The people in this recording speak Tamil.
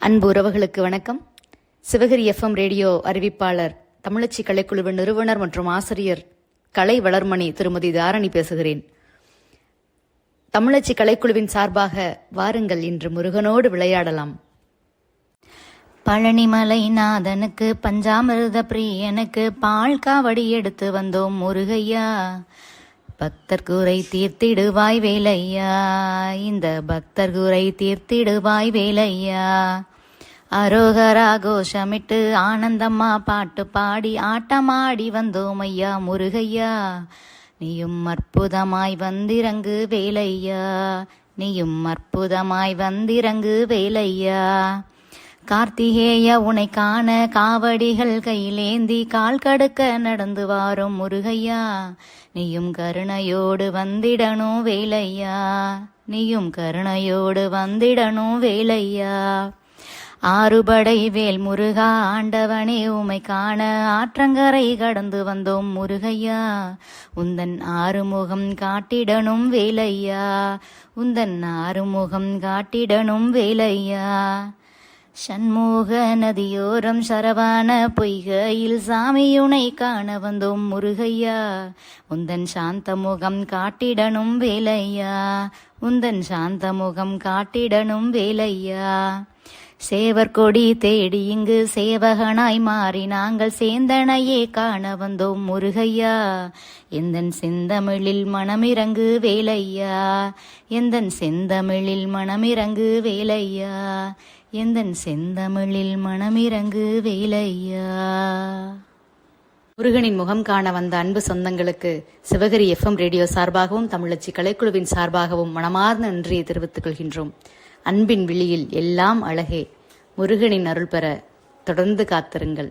அன்பு உறவுகளுக்கு வணக்கம். சிவகிரி எஃப்எம் ரேடியோ அறிவிப்பாளர் தமிழச்சி கலைக்குழுவின் நிறுவனர் மற்றும் ஆசிரியர் கலை வளர்மணி திருமதி தாரணி பேசுகிறேன். தமிழச்சி கலைக்குழுவின் சார்பாக வாருங்கள் இன்று முருகனோடு விளையாடலாம். பழனிமலை நாதனுக்கு பஞ்சாமிரத பிரியனுக்கு பால் காவடி எடுத்து வந்தோம் முருகையா. பக்தர் குறை தீர்த்திடுவாய் வேலையா? இந்த பக்தர் குறை தீர்த்திடுவாய் வேலையா? அரோகரா கோஷமிட்டு ஆனந்தம்மா பாட்டு பாடி ஆட்டமாடி வந்தோம் ஐயா முருகையா? நீயும் அற்புதமாய் வந்திறங்கு வேலையா? நீயும் அற்புதமாய் வந்திறங்கு வேலையா? கார்த்திகேய உனை காண காவடிகள் கையிலேந்தி கால் கடுக்க நடந்து வாரும் முருகையா. நீயும் கருணையோடு வந்திடணும் வேலையா. நீயும் கருணையோடு வந்திடணும் வேலையா. ஆறுபடை வேல் முருகா ஆண்டவனே உமை காண ஆற்றங்கரை கடந்து வந்தோம் முருகையா. உந்தன் ஆறுமுகம் காட்டிடணும் வேலையா. உந்தன் ஆறுமுகம் காட்டிடணும் வேலையா. சண்முக நதியோரம் சரவான பொய்கையில் சாமியுனை காண வந்தோம் முருகையா. உந்தன் சாந்த முகம் காட்டிடணும் வேலையா. உந்தன் சாந்த முகம் காட்டிடணும் வேலையா. சேவர் கொடி தேடி இங்கு சேவகனாய் மாறி நாங்கள் சேந்தனையே காண வந்தோம் முருகையா. எந்தன் செந்தமிழில் மனமிறங்கு வேலையா. எந்தன் செந்தமிழில் மனமிறங்கு வேலையா. எந்தன் செந்தமிழில் மனமிறங்கு வேலையா. முருகனின் முகம் காண வந்த அன்பு சொந்தங்களுக்கு சிவகிரி எஃப்எம் ரேடியோ சார்பாகவும் தமிழச்சி கலைக்குழுவின் சார்பாகவும் மனமார்ந்த நன்றியை தெரிவித்துக் கொள்கின்றோம். அன்பின் விழியில் எல்லாம் அழகே. முருகனின் அருள் பெற தொடர்ந்து காத்திருங்கள்.